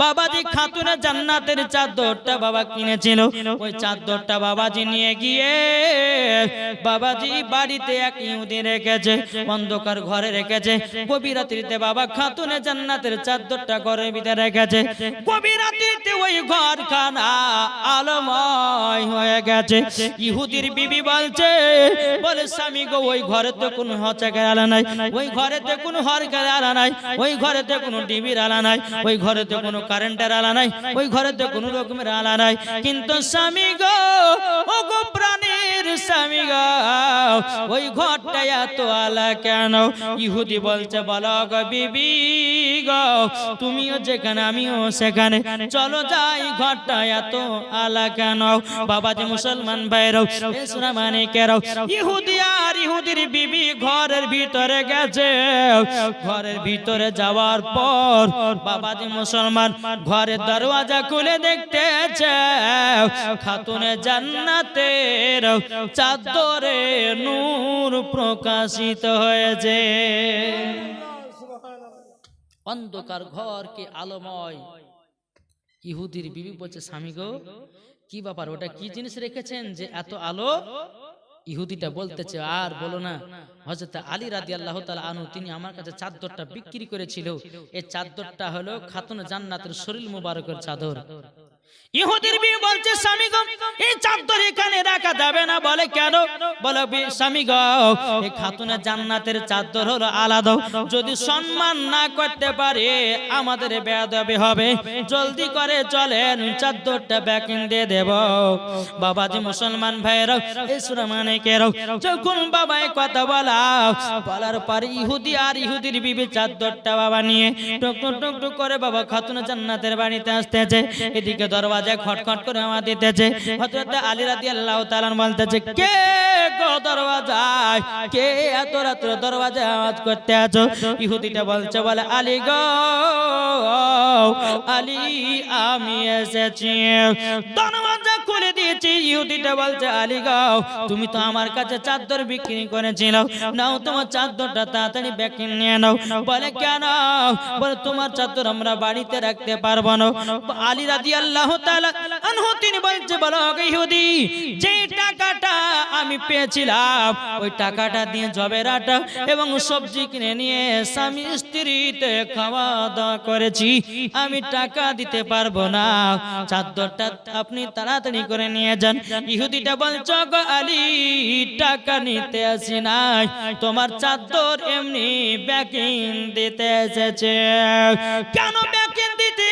বাবাজি খাতুনে জান্নাতের চাদরটা বাবা কিনেছিল। ওই চাদরটা বাবাজি নিয়ে গিয়ে বাবাজি বাড়িতে এক ইহুদি রেখেছে, অন্ধকার ঘরে রেখেছে। গভীর রাত্রিতে বাবা খাতুনে জান্নাতের চাদরটা ঘরের ভিতরে রেখেছে। গভীর রাত্রিতে ওই ঘর খানা আলোময় হয়ে গেছে। ইহুদির বিবি বলছে, বলে, স্বামী গো, ওই ঘরে তো কোনো হচাকের আলা নাই। ওই ঘরেতে কোনো হরকের আলা নাই। ওই ঘরেতে কোনো টিভির আলা নাই। ওই ঘরেতে কোনো কারেন্টের আলা নাই, ওই ঘরেতে কোনো রকমের আলা নাই। কিন্তু স্বামী গো, ও গো প্রাণীর স্বামী গো, ওই ঘরটা এত আলা কেন? ইহুদি বলছে, বলো বিবি গো, তুমিও যেখানে, আমিও সেখানে। চলো যাই, ঘরটা এত আলা কেন? বাবা যে মুসলমান ভাইরাও এসরা মানে কেরাও ইহুদি আর ইহুদির বিবি ঘরের ভিতরে গেছে। ঘরের ভিতরে যাওয়ার পর বাবা যে মুসলমান ঘরের দরওয়াজা খুলে দেখতেছে। খাতুনে জান্নাতের চাদরে নূর প্রকাশিত হয়েছে। অন্ধকার ঘর কি আলোময়। ইহুদির বিবি বলছে, স্বামী গো, কি ব্যাপার? ওটা কি জিনিস রেখেছেন যে এত আলো? ইহুদিটা বলতেছে আর বলো না। হজরত আলী রাদি আল্লাহ আনু তিনি আমার কাছে চাদরটা বিক্রি করেছিল এই চাদরটা হলো খাতুন জান্নাতের শরীর মুবারকের চাদর। ইহুদির বিয়ে বলছে, স্বামী গো, এই চাদর এখানে রাখা যাবে না। বলে, কেন? বলে স্বামী গো, এই খাতুনে জান্নাতের চাদর হলো আলাদা। যদি সম্মান না করতে পারে, আমাদের বেয়াদবি হবে। জলদি করে চলেন, চাদরটা ব্যাকিং দিয়ে দেব। বাবাজি, মুসলমান ভাইরাও এই সুরামানিকেরাও যখন বাবা কথা বলা, বলার পর ইহুদি আর ইহুদির বিবি চাদরটা বাবা নিয়ে টুক টুক টুক টুক করে বাবা খাতুনে জান্নাতের বাড়িতে আসতেছে। এদিকে দরওয়াজায় খটখট করে আমার দিতেছে। হযরত আলী রাদিয়াল্লাহু তাআলা বলতেছে, কে গো দরওয়াজায়? কে এত আওয়াজ করতে আছো? ইহুদিটা বলছে, বলে, আলী গো, আলী আমি এসেছি। দরওয়াজা খুলে দিয়েছি। ইহুদিটা বলছে, আলী তুমি তো আমার কাছে চাদর বিক্রি করেছিল। নাও তোমার চাদরটা তাড়াতাড়ি ব্যাকে নিয়ে নাও। বলে, কেন? বলে, তোমার চাদর আমরা বাড়িতে রাখতে পারব না। আলী রাদি তিনি বলছে বলো ইহুদি, যে টাকাটা আমি পেয়েছিলাম, ওই টাকাটা দিয়ে জবের আটা এবং সবজি কিনে নিয়ে স্বামী স্ত্রীতে খাওয়া দাওয়া করেছি। আমি টাকা দিতে পারব না। চাদরটা আপনি তাড়াতাড়ি করে নিয়ে যান। ইহুদিটা বলছ আলী, টাকা নিতে আসি নাই। তোমার চাদর এমনি ব্যাকিং দিতে এসেছে। কেন ব্যাকিং দিতে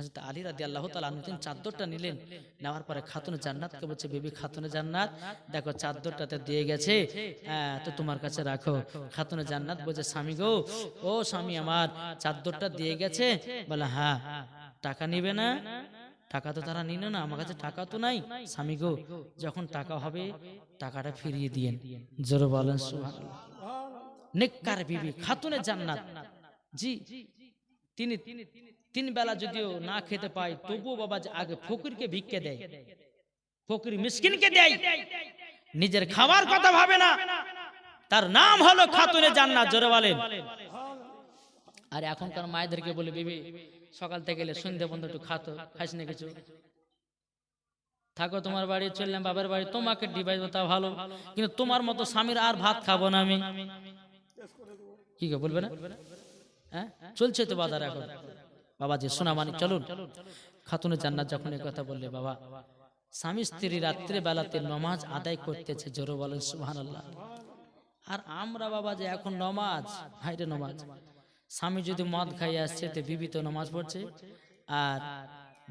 হযরত আলী রাদি আল্লাহ তালা তিনি চাদরটা নিলেন। নেওয়ার পরে খাতুনে জান্নাতকে বলছে বেবি খাতুনে জান্নাত দেখো চাদরটাতে দিয়ে গেছে হ্যাঁ, তো তোমার কাছে রাখো। খাতুনে জান্নাত বলছে স্বামী গো ও স্বামী আমার চাদরটা দিয়ে গেছে। বলে হ্যাঁ টাকা নিবে না? টাকা তো তারা নিল না আমার কাছে টাকা তো নাই। স্বামী গো যখন টাকা হবে টাকাটা ফিরিয়ে দিয়েন। জোরে বলেন নেককার বিবি খাতুনে জান্নাত। জি তিনি তিন বেলা যদিও না খেতে পায়, তবুও বাবা আগে ফকিরকে ভিক্ষে দেয়। ফকির মিসকিনকে দেয়। নিজের খাওয়ার কথা ভাবে না। তার নাম হলো খাতুনে জান্নাত, জোরে বলেন। আর এখনকার মায়েদেরকে বলে, বিবি, সকাল থেকে গেলে সন্ধ্যে বন্ধ একটু খাতো খাইস না কিছু? থাকো তোমার বাড়ি, চললাম বাবার বাড়ি, তোমাকে ডিভাইস তা ভালো। কিন্তু তোমার মতো স্বামীর আর ভাত খাব না আমি। কি বলবে না? হ্যাঁ? চলছে তো বাজার এখন। বাবা যে সোনা মানিক চলুন। খাতুনে জান্নাত যখন এই কথা বললে, বাবা, স্বামী স্ত্রী রাত্রে বেলাতে নমাজ আদায় করতেছে, জোরে বলেন, সুবহানাল্লাহ। আর আমরা বাবা যে এখন নমাজ হাইরে নমাজ। স্বামী যদি মদ খাইয়ে আসছে, তো বিবি তো নমাজ পড়ছে। আর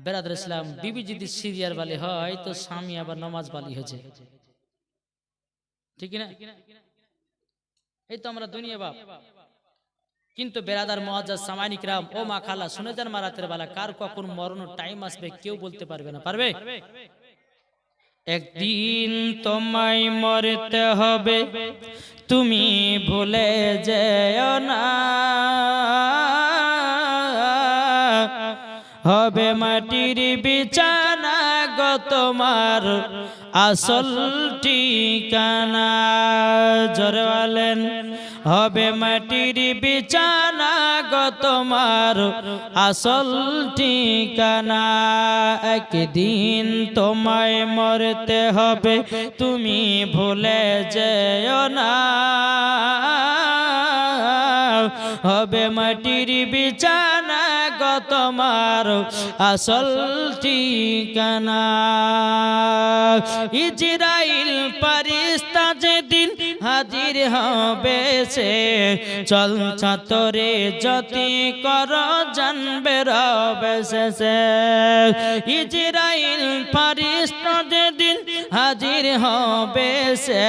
বেরাদুল ইসলাম, বিবি যদি সিরিয়ার বালি হয়, তো স্বামী আবার নমাজ বালি হয়েছে। ঠিক না এই তো আমরা দুনিয়া বাপ। কিন্তু বেরাদার মহাজাজ সামানিকরাম ও মা খালা, শুনে যান মারাতের বেলা, কার কখন মরণ টাইম আসবে, কেউ বলতে পারবে না। পারবে? একদিন তোমায় মরতে হবে, তুমি ভুলে যেও না। হবে মাটির বিছানা গো তোমার আসল ঠিকানা। জোরে বলেন হবে মাটির বিছানা গো তোমার আসল ঠিকানা। একদিন তোমায় মরতে হবে, তুমি ভুলে যেও না। হবে মাটির বিছানা গো তোমার আসল ঠিকানা। ইজরাইল পারিস্তা যেদিন হাজির হবে সে। চল ছাতরে যতি কর, জানবে রবে ইজরাইল পারিস্তা যেদিন হাজির হবে সে।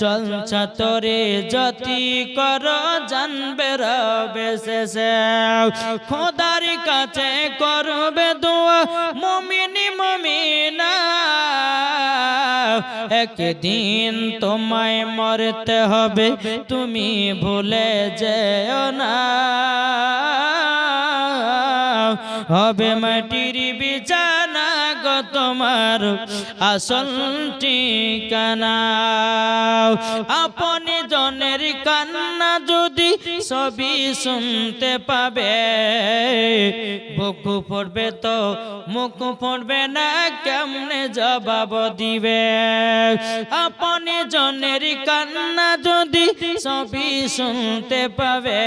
চল ছাতরে যতি কর, জানবে রবে শেষে। খোদার কাছে করবে দোয়া, মমিনি একদিন তোমায় মরতে হবে তুমি ভুলে যেও না। হবে মাটির বিচার তোমার আসল ঠিকানা। আপনি জনের কান্না যদি সবই শুনতে পাবে, বুক পড়বে তো মুখ পড়বে না, কেমনে জবাব দিবে? আপনি জনের কান্না যদি সবই শুনতে পাবে,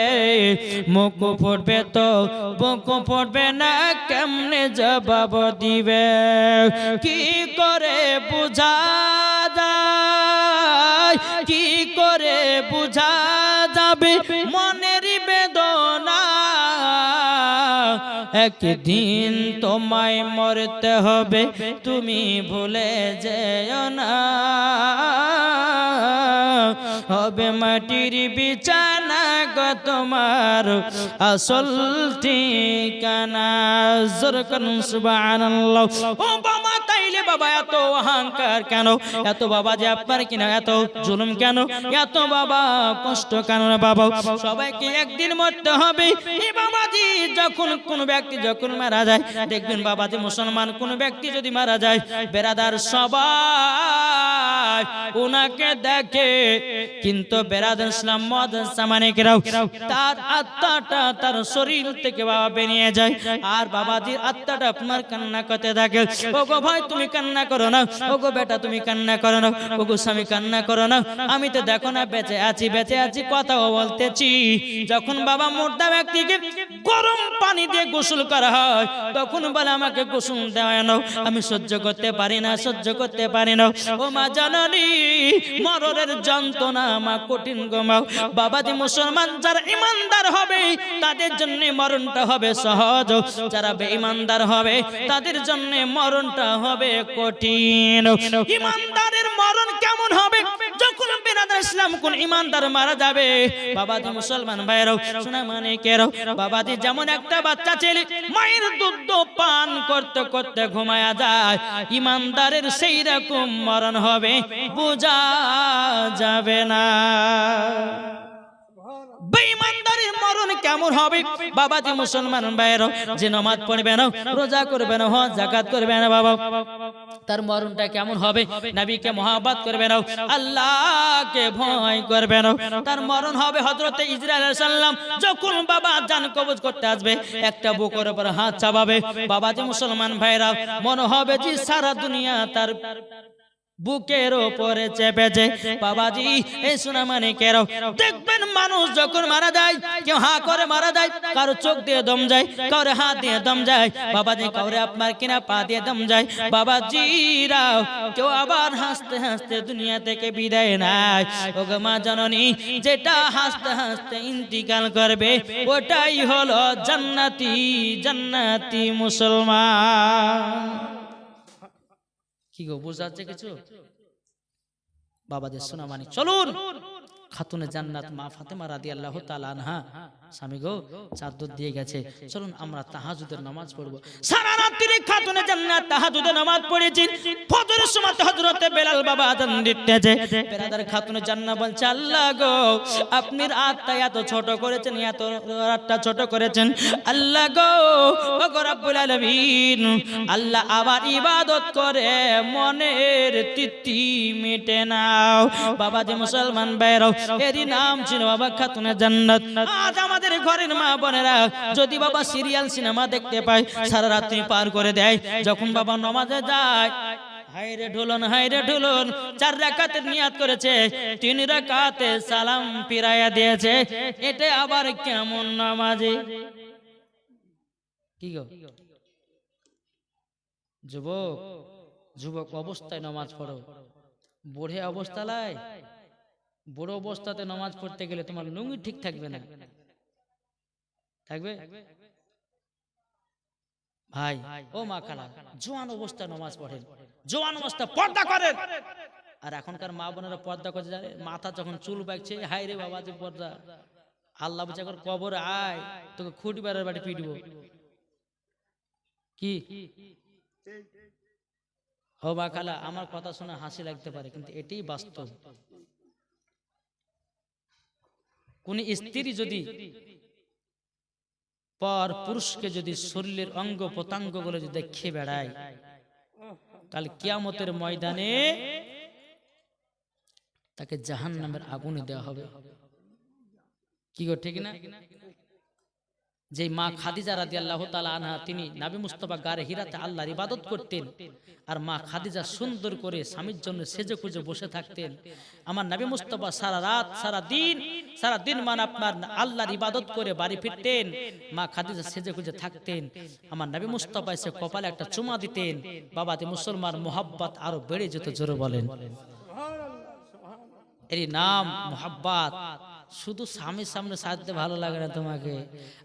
মুখ পড়বে তো বুক পড়বে না, কেমনে জবাব দিবে? কি করে বুঝা যায়? কি করে বুঝা যাবে মনের বেদনা? একদিন তোমায় মরতে হবে, তুমি ভুলে যেও না। হবে মাটির বিছানা তোমার আসল ঠিকানা জোর করুন সুবহানাল্লাহ। ও বাবা বাবা, এত অহংকার কেন? এত বাবা যে আপনার কিনা? এত জুলুম কেন? এত বাবা, কষ্ট কেন বাবা? সবাইকে একদিন মরতে হবে। বাবাজি, যখন কোন ব্যক্তি যখন মারা যায়, দেখবেন বাবাজি মুসলমান, কোন ব্যক্তি যদি মারা যায়, বেরাদার সবাই ওনাকে দেখে, কিন্তু বেরাদার ইসলাম মদ সামানিকেরাও তার আত্মাটা তার শরীর থেকে বাবা বেরিয়ে যায়। আর বাবাজির আত্মাটা আপনার কান্না করতে থাকে। ওগো ভাই, তুমি কান্না করো না। ওগো বেটা, তুমি কান্না করো না। ওগো স্বামী, কান্না করো না। আমি তো দেখো না, বেঁচে আছি বেঁচে আছি, কথাও বলতেছি। যখন বাবা মোর্দা ব্যক্তিকে গরম পানি দিয়ে গোসল করা হয়, তখন বলে, আমাকে গোসল দেওয়া না আমি সহ্য করতে পারি না, সহ্য করতে পারি না। ও মা জাননি মরণের যন্ত্রণা মা কঠিন গোমাও বাবাজি মুসলমান, যারা ইমানদার হবে, তাদের জন্য মরণটা হবে সহজ। যারা বেঈমানদার হবে, তাদের জন্য মরণটা হবে কঠিন। ইমানদারের মরণ কেমন হবে? যখন বেনাদার ইসলাম কোন ইমানদার মারা যাবে মুসলমান ভাইরাও মানে যেমন একটা বাচ্চা ছেলে, মায়ের দুধ পান করতে করতে ঘুমায়া যায়, ইমানদারের সেই রকম মরণ হবে, বোঝা যাবে না। কেমন হবে? বাবাজি মুসলমান ভাইয়েরও যে নামাজ পড়বে না রোজা করবে না হজ জাকাত করবে না বাবা। তার মরণটা কেমন হবে? নবীকে মহাবাত করবে না আল্লাহকে ভয় করবে না তার মরণ হবে হযরতে ইসরাইল আলাইহিস সালাম। যখন বাবা জান কবজ করতে আসবে, একটা বুকের উপর হাত চাপাবে বাবাজি মুসলমান ভাইরা মনে হবে যে সারা দুনিয়া তার বুকের ওপরে চেপেছে, বাবাজি, এই সোনা মানে কেরো। দেখবেন মানুষ যখন মারা যায়, কেউ হা করে মারা যায়, কারও চোখ দিয়ে দম যায়, কারও হাত দিয়ে দম যায়, বাবাজি, কাউরে আপনার কিনা পা দিয়ে দম যায়? বাবাজি, রাও, কেউ আবার হাসতে হাসতে দুনিয়া থেকে বিদায় নাই ও মা জননী, যেটা হাসতে হাসতে ইন্তিকাল করবে, ওটাই হলো জান্নাতি জান্নাতি মুসলমান। কি গো বোঝা যাচ্ছে কিছু? বাবাদের সোনা মানে চলুন! খাতুনে জান্নাত মা ফাতেমা রাদি আল্লাহ আনহা। স্বামী গো চাদর দিয়ে গেছে। চলুন আমরা তাহাজুদের নামাজ পড়ব। সারা রাত্রি খাতুনে জান্নাত তাহাজুদের নামাজ পড়েছি। ফজরের সময় হযরতে বেলাল বাবা দিতেছে। বেরাদার খাতুন জান্না বলছে আল্লাহ গো আপনি রাতটা এত ছোট করেছেন এত রাতটা ছোট করেছেন। আল্লাহ গো ও গো রব্বুল আলামিন আল্লাহ আবার ইবাদত করে মনের তৃপ্তি মিটে নাও। বাবা যে মুসলমান বেরো এরই নাম ছিল বাবা খাতুনে জান্নাত। আজ আমাদের ঘরের মা বোনেরা যদি বাবা সিরিয়াল সিনেমা দেখতে পায় সারা রাত্রি পার করে দেয়। যখন বাবা নমাজে যায় হাইরে ঢুলন হাইরে ঢুলন চার রাকাতের নিয়াত করেছে তিন রাকাতে সালাম ফিরাইয়া দিয়েছে। এটা আবার কেমন নামাজে? কি গো? যুবক যুবক অবস্থায় নামাজ পড়ো। বুড়ে অবস্থায় বুড়ো অবস্থাতে নামাজ পড়তে গেলে তোমার লুঙ্গি ঠিক থাকবে না। থাকবে? ভাই, ও মা খালা জোয়ান অবস্থায় নামাজ পড়েন। জোয়ান অবস্থা পর্দা করেন। আর এখনকার মা বোনেরা পর্দা করতে জানে মাথা যখন চুল বাগছে হাই রে বাবা যে পর্দা। আল্লাহ বুঝে এখন কবর আয়, তোকে খুঁটি বেড়ার বাড়ি পিটবো কি? ও মা খালা আমার কথা শুনে হাসি লাগতে পারে, কিন্তু এটাই বাস্তব। কোন স্ত্রী যদি পর পুরুষকে যদি শরীরের অঙ্গ প্রত্যঙ্গগুলো যদি দেখে বেড়ায়, তাহলে কিয়ামতের ময়দানে তাকে জাহান নামের আগুনে দেওয়া হবে। কি গো, ঠিক না? যে মা খাদিজা রাদি আল্লাহ আনহা তিনি নাবি মুস্তফা গারে হিরাতে আল্লাহর ইবাদত করতেন। আর মা খাদিজা সুন্দর করে স্বামীর জন্য সেজে খুঁজে বসে থাকতেন। আমার নাবি মুস্তফা সারা রাত সারা দিন সারা দিন মান আপনার আল্লাহর ইবাদত করে বাড়ি ফিরতেন। মা খাদিজা সেজে খুঁজে থাকতেন। আমার নাবি মুস্তফা এসে কপালে একটা চুমা দিতেন। বাবাতে মুসলমান মোহাব্বত আরও বেড়ে যেত জোরে বলেন। এর নাম মোহাব্বাত। শুধু স্বামীর সামনে সাজতে ভালো লাগে না তোমাকে,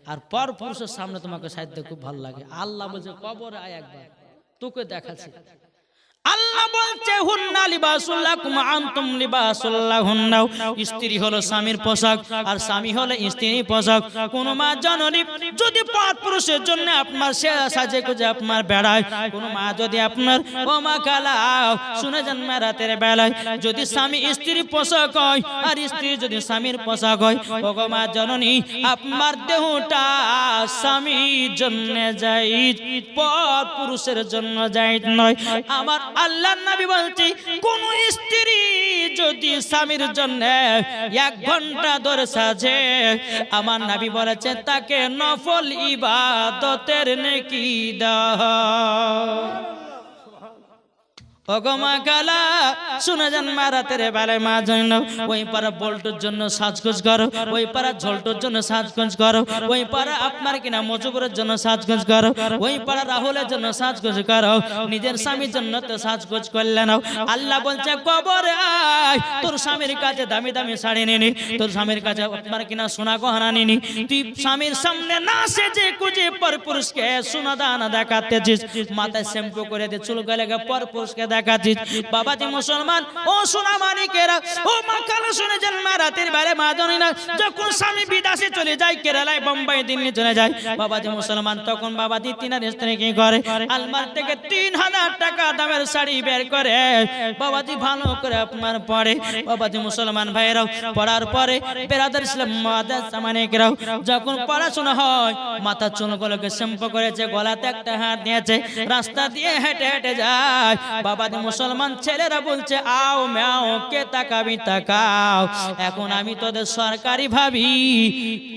আর পর পুরুষের সামনে তোমাকে সাজতে খুব ভালো লাগে। আল্লাহ বলছে, কবর আয় একবার, তোকে দেখাচ্ছে। আল্লাহ পোশাক, আর স্বামী পোশাক। যদি জন্য আপনার সাজে আপনার বেড়ায় যদি রাতের বেলায়। যদি স্বামী স্ত্রীর পোশাক হয়, আর স্ত্রী যদি স্বামীর পোশাক হয় ও মা জননী, আপনার দেহটা স্বামীর জন্য যাই পর পুরুষের জন্য যাই নয়। আমার আল্লাহ নবী বলছি, কোন স্ত্রী যদি স্বামীর জন্য এক ঘণ্টা ধরে সাজে, আমার নবী বলেছে, তাকে নফল ইবাদতের নেকি দাও। অগমা কালা, শুনে যান মারাতের বেলে মা জন্য। ওই পাড়া বল্টুর জন্য সাজগোজ করো, ওই পাড়া ঝোলটুর জন্য সাজগোজ করো, ওই পাড়া আপনার কিনা মজুবুরের জন্য সাজগোজ করো, ওই পাড়া রাহুলের জন্য সাজগোজ করো, নিজের স্বামীর জন্য তো সাজগোজ করলে নাও। আল্লাহ বলছে, কবর আয়, তোর স্বামীর কাছে দামি দামি শাড়ি নিনি তোর স্বামীর কাছে আপনার কিনা সোনা গহনা নিনি তুই স্বামীর সামনে না সেজে কুজে পর পুরুষকে সোনা দানা দেখাতেছিস মাথায় শ্যাম্পু করে দিয়ে চুল গলে পর পুরুষকে দেখাচ্ছিস। বাবাজি মুসলমান, ও সোনা মানিকেরা, ও মা কালো শুনে যান রাতের বেলা মা জানি না, যখন স্বামী বিদেশে চলে যায়, কেরালায় বোম্বাই দিল্লি চলে যায়। বাবাজি মুসলমান, তখন বাবাজি তিনার স্ত্রী কি করে? আলমার থেকে তিন হাজার টাকা দামের শাড়ি বের করে। বাবাজি ভালো করে আপনার পরে। বাবাজি মুসলমান ভাইরাও পড়ার পরে বেরাদার ইসলাম মাদার সামানিকরাও যখন পড়াশোনা হয়, মাথা চুলগুলোকে শ্যাম্পু করেছে, গলাতে একটা হাত নিয়েছে রাস্তা দিয়ে হেঁটে হেঁটে যায়। বাবাজি মুসলমান ছেলেরা বলছে, আও ম্যাও, কে তাকাবি, তাকাও। এখন আমি তোদের সরকারি ভাবি,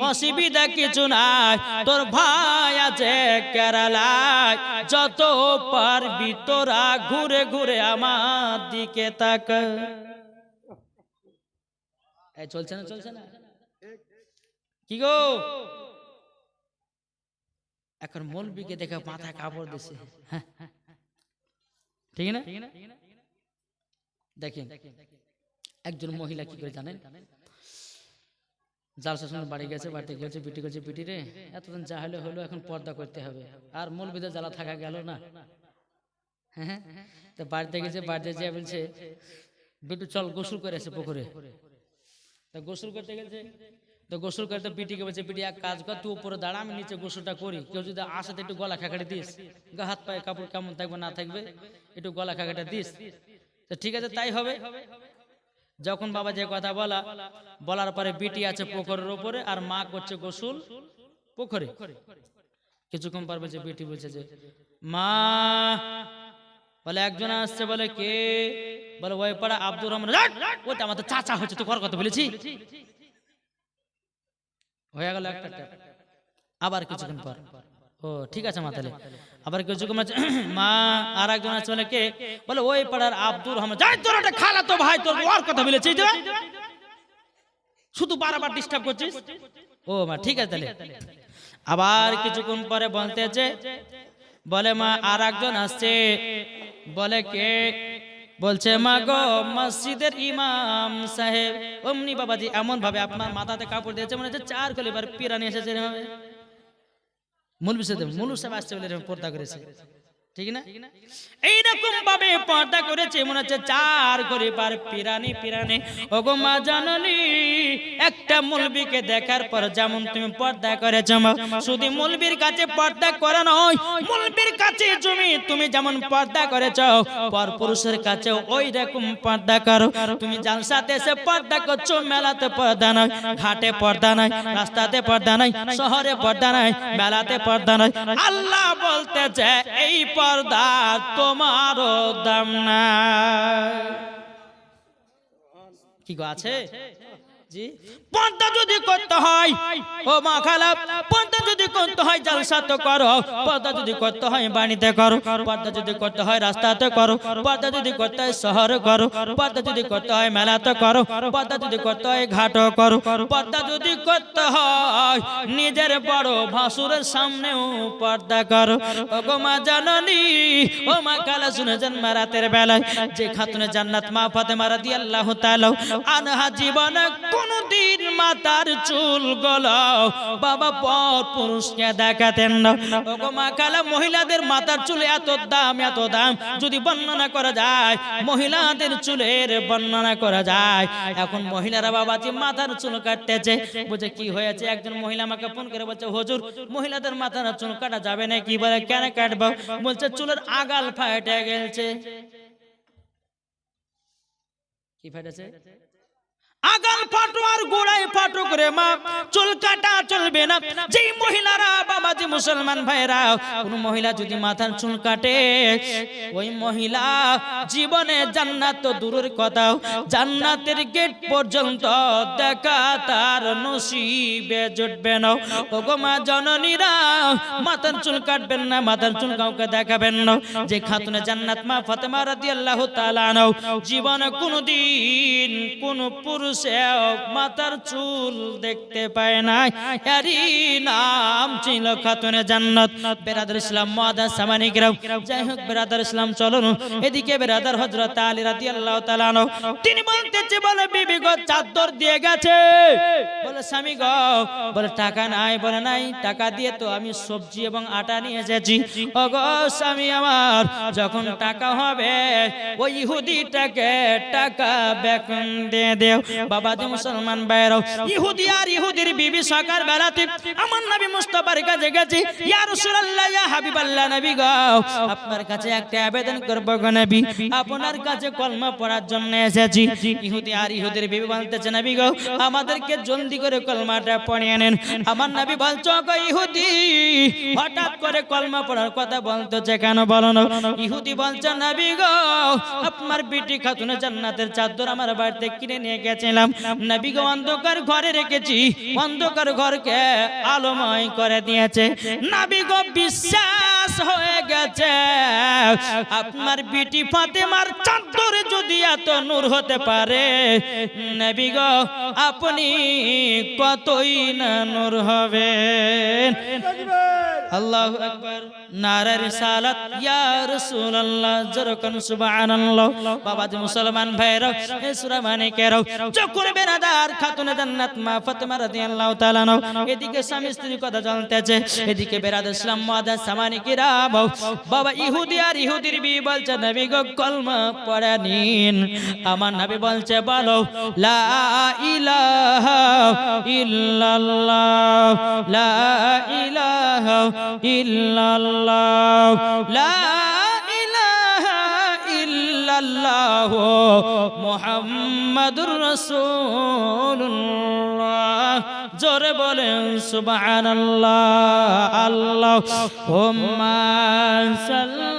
অসুবিধা কিছু নাই। তোর ভাই আছে কেরালায়, যত পারবি তোরা ঘুরে ঘুরে আমার দিকে তাকা। চলছে না চলছে না? কি গো? এখন মৌলবিকে দেখে মাথায় কাপড় দিছে। হ্যাঁ। ঠিক না? দেখেন, একজন মহিলা কি করে জানেন? জালসা শুনে বাড়ি গেছে, বাড়িতে গেছে, পিটি করছে, পিটি রে, এতদিন যা হলে হলো, এখন পর্দা করতে হবে। আর মৌলবিদের জ্বালা থাকা গেল না। হ্যাঁ তো বাড়িতে গেছে, বাড়িতে যে বলছে, বিটু চল, গোসল করে এসে পুকুরে। তা গোসল করতে গেছে তো গোসল করে তো পিটিকে বলছে, পিটি, এক কাজ কর, তুই উপরে দাঁড়া, আমি নিচে গোসলটা করি। কেউ যদি আসে তো একটু গলা খাকাটে দিস, গা, হাত, পায়ে কাপড় কেমন থাকবে, না থাকবে, একটু গলা খাকাটা দিস। তো ঠিক আছে, তাই হবে। যখন বাবা যে কথা বলা, বলার পরে বিটি আছে পুকুরের উপরে আর মা করছে গোসল পুকুরে কিছুক্ষণ পর বলছে, বিটি বলছে যে, মা! বলে, একজন আসছে, বলে, কে? বলে, ওই পাড়া আব্দুর রহমান। "রাট! ওটা আমাদের চাচা হচ্ছে, তো কর কথা বলেছি। হয়ে গেল একটা ট্যাপ। আবার কিছুক্ষণ পর। ও ঠিক আছে মা তাহলে। আবার কিছুক্ষণ আছে, মা আর একজন আছে বলে কে? বলে ওই পাড়ার আব্দুর রহমান। যাই তোর একটা খালা তো ভাই তোর ওর কথা বলেছি তো শুধু বারবার ডিস্টার্ব করছিস? ও মা ঠিক আছে তাহলে। আবার কিছুক্ষণ পরে বলতেছে বলে মা আর একজন আসছে। বলে কে? বলছে মা গো মসজিদের ইমাম সাহেব। অমনি বাবাজি এমন ভাবে আপনার মাথাতে কাপড় দিয়েছে, মনে হচ্ছে চার কলিবার পিরানি এসেছে মূল বিষয় মূল সাহেব আসছে বলে পর্দা করেছে। ঠিক না? এইরকম ভাবে পর্দা করেছে মনে হচ্ছে চার করে পার পিরানি পিরানি। ওগো মা জাননি একটা মুলবিকে দেখার পর যেমন তুমি পর্দা করেছ শুধু মুলবির কাছে পর্দা করা নয় মুলবির কাছে জমি তুমি যেমন পর্দা করেছ পর পুরুষের কাছে ওই রকম পর্দা করো। তুমি জালসাতে এসে পর্দা করছ মেলাতে পর্দা নয় ঘাটে পর্দা নাই রাস্তাতে পর্দা নাই শহরে পর্দা নাই মেলাতে পর্দা নাই আল্লাহ বলতেছে এই পর্দা তোমারও দাম না কি গো আছে? জি। যদি করতে হয় যদি করতে হয় করো। পর্দা যদি করতে হয় রাস্তাতে করতে হয় মেলাতে যদি করতে হয় নিজের বড় ভাসুরের সামনেও পর্দা করো। ও মা জাননি, ও মা কালা শুনেছেন মারাতের বেলায়? যে খাতুনে জান্নাত মা ফাতেমা রাদিয়াল্লাহু তাআলা আনহা জীবনে কোনদিন মাতার চুল গলাও। বাবা পর পুরুষকে দেখাতেন না। ও গো মা কালা, মহিলাদের মাথার চুল এত দাম এত দাম। যদি বর্ণনা করা যায়, মহিলাদের চুলের বর্ণনা করা যায়। এখন মহিলারা বাবা যে মাথার চুল কাটতেছে বুঝে কি হয়েছে? একজন মহিলা আমাকে ফোন করে বলছে, হুজুর, মহিলাদের মাথার চুল কাটা যাবে না, কি বলে, কেন কাটবো? বলছে, চুলের আগাল ফাটে গেছে। কি ফাটেছে? আগাল ফাটো আর গোড়ায় ফাটো করে মা, চুল কাটা চলবে না। যেই মহিলারা বাবাজি মুসলমান ভাইরা কোন মহিলা যদি মাথার চুল কাটে, ওই মহিলা জীবনে জান্নাত তো দূরের কথা, জান্নাতের গেট পর্যন্ত দেখা তার নসিবে জুটবে না। ওগো মা জননীরা, মাথার চুল কাটবেন না, মাথার চুল কাউকে দেখাবেন না। যে খাতুনে জান্নাত মা ফাতেমা রাদিয়াল্লাহু তাআলা আনহা, জীবনে কোনোদিন কোন পুরুষে মাথার চুল দেখতে পায় নাই। এরই নাম ছিল খাতুনে জান্নাত। বেরাদার ইসলাম মাদা সামানি গ্রাম। যাই হোক, বেরাদার ইসলাম, চলুন। এদিকে বেরাদার হযরত আলী রাদিয়াল্লাহু তাআলা আনহু। তিনি বলতেছে, বলে, বিবি গো, চাদর দিয়ে গেছে। বলে, স্বামী গো। বলে, টাকা নাই। বলে, নাই। টাকা দিয়ে তো আমি সবজি এবং আটা নিয়ে এসেছি। ও গো স্বামী আমার, যখন টাকা হবে, ওই ইহুদিটাকে টাকা বেকন দিয়ে দেও। বাবা যে মুসলমান বাইরও ইহুদি আর ইহুদির বিবি সকাল বেলাতে আমার নবী মুস্তাফার কাছে গেছে, ইয়া রাসূলুল্লাহ, ইয়া হাবিবাল্লাহ নবী গো, আপনার কাছে একটা আবেদন করব গো নবী, আপনার কাছে কলমা পড়ার জন্য এসেছি। ইহুদি আর ইহুদির বিবি বলতেছে, নবী গো, আমাদেরকে জলদি করে কলমাটা পড়িয়ে নেন। আমার নবী বলছো গো ইহুদি, হঠাৎ করে কলমা পড়ার কথা বলতেছে কেন বলো না? ইহুদি বলছে, নবী গো, আপনার বিটি খাতুনে জান্নাতের চাদর আমার বাড়িতে কিনে নিয়ে গেছিলাম নবী গো, অন্ধকার ঘরে রেখেছি। অন্ধকার ঘরকে আলোময় করে দিয়েছে। নবী গো, বিশ্বাস হয়ে গেছে। আপনার বিটি ফাতেমার চাদরে যদি এত নূর হতে পারে, নবী আপনি কতই না নূর হবেন? আল্লাহু আকবার। নারা রিসালাত। ইয়া রাসূলুল্লাহ যেরকম সুবহানাল্লাহ। বাবা মুসলমান ভাইরা এ সূরা মানিকের যখন বেনাদার খাতুনে জান্নাত মা ফাতেমা রাদিয়াল্লাহু তাআলা নাও এদিকে স্বামী স্ত্রীর কথা চলতেছে এদিকে বেরাদ ইসলাম মাদার সামানিকেরা। বাবা ইহুদি আর ইহুদির বি বলছে, নবী গো, কলমা পড়ে নিন। আমার নবী বলছে, বলো, লা ইলাহা ইল্লাল্লাহ, লা ইলাহা ইল্লাল্লাহ, লা ইল্লাল্লাহ মুহাম্মাদুর রাসূলুল্লাহ। জোরে বলেন সুবহানাল্লাহ আল্লাহ হুম্মা সাল্লাল্লাহু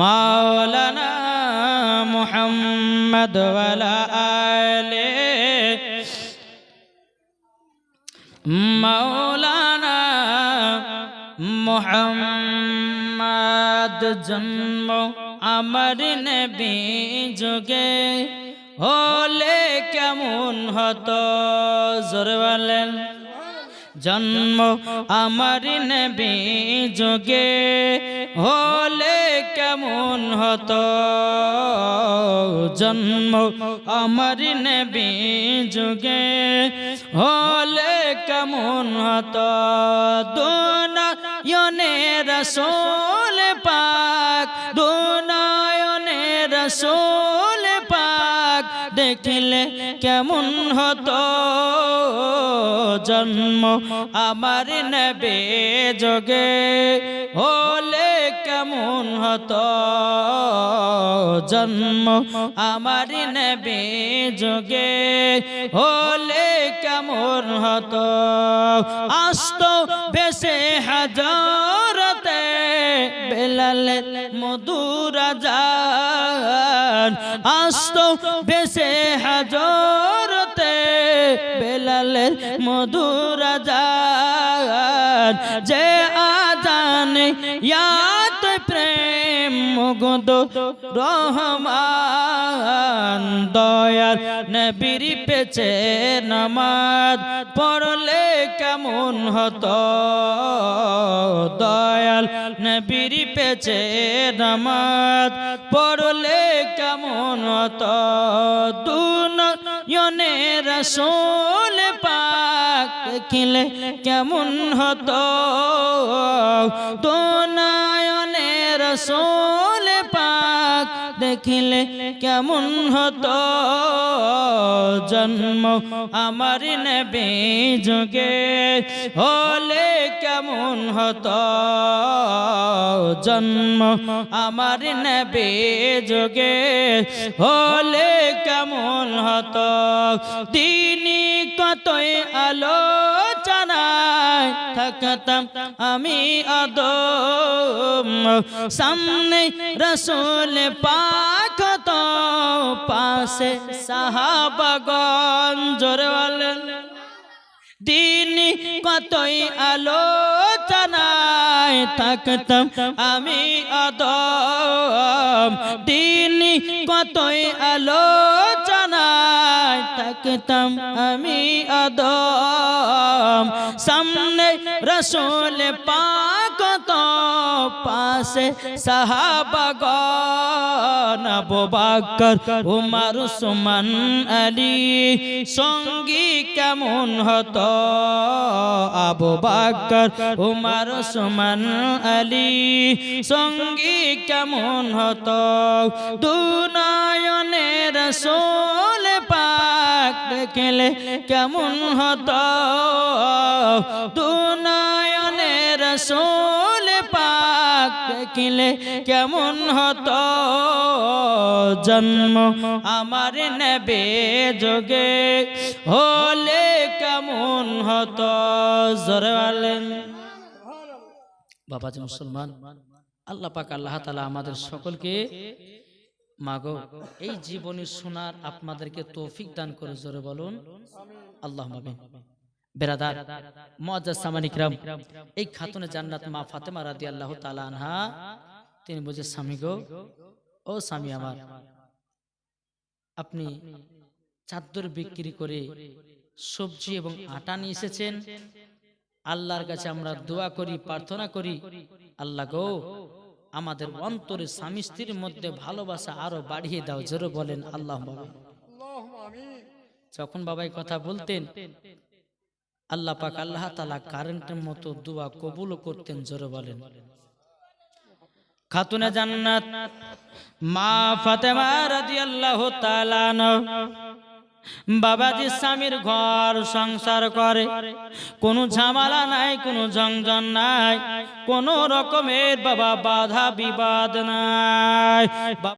মাওলানা মুহাম্মদ আলে মাওলানা মুহাম্মদ জন্ম আমার নবী যুগে। হলে কেমন হতো? জোরে বলেন। জন্ম আমার নবী যোগে। হলে কেমন হতো? জন্ম আমার নবী যুগে। হলে কেমন হতো? দুনয়নে রসোল পাক দুনয়নে রসোল পাক দেখলে কেমন হতো? জন্ম আমার নেবে যোগে। হলে কেমন হতো জন্ম আমার নেবে যোগে। হলে কেমন হতো আস্ত বেশে হাজারতে বেলালে মধুরা যান আস্ত বেশে বেলালে মধুরা যে আজান ইয়াত প্রেম মুগদ রহমান, দয়াল নবীর পেছে নামাজ পড়লে কেমন হতো? দয়াল নবীর পেছে নামাজ পড়লে কেমন হতো? দুনয়নে রসোল পাক দেখিলে কেমন হতো? দুনয়নে রসোল পাক দেখিলে কেমন হতো? জন্ম আমার নেবে যোগে হলে কেমন হতো? জন্ম আমার নেবে যোগে হলে কেমন হতো? তিনি কতই আলোচনায় থাকতাম আমি আদম। সামনে রসুল পাক তো পাশে সাহাবাগন জোরে বলেন। দিন কতই আলোচনায় থাকতাম আমি অদম। দিন কতই আলোচনায় থাকতাম আমি অদম। সামনে রসুল পাক তো পাশে সাহাবাগন আবু বকর সুমন আলী। সঙ্গী কেমন হতো আবু বকর, উমর সুমন আলী? সঙ্গী কেমন হতো? দুনয়নে রসুল পাক দেখলে কেমন হতো? দুনয়নে দেখিলে কেমন হতো? জন্ম আমার নেবে যোগে, হলে কেমন হতো? জোরে বলেন। বাবাজি মুসলমান, আল্লাহ পাক আল্লাহ তালা আমাদের সকলকে, মাগো, এই জীবনী শোনার আপনাদেরকে তৌফিক দান করে জোরে বলুন। আল্লাহ বেরাদার মুআজ্জাজ সামানিকরাম এই খাতুনে জান্নাত মা ফাতেমা রাদিয়াল্লাহু তাআলা আনহা তিনি বুঝে স্বামী গো ও স্বামী আমার আপনি চাদর বিক্রি করে সবজি এবং আটা নিয়ে এসেছেন। আল্লাহর কাছে আমরা দোয়া করি প্রার্থনা করি আল্লাহ গো আমাদের অন্তরে স্বামী স্ত্রীর মধ্যে ভালোবাসা আরও বাড়িয়ে দাও। জোরে বলেন আল্লাহ বাবা যখন বাবাই কথা বলতেন আল্লাহ পাক আল্লাহ তালা কারেন্টের মতো দোয়া কবুল করতেন জোরে বলেন। খাতুনে জান্নাত মা ফাতেমা রাদিয়াল্লাহু তাআলা আনহা। বাবাজি স্বামীর ঘর সংসার করে। কোনো ঝামেলা নাই কোনো জঞ্জন নাই। কোনো রকমের বাবা বাধা বিবাদ নাই।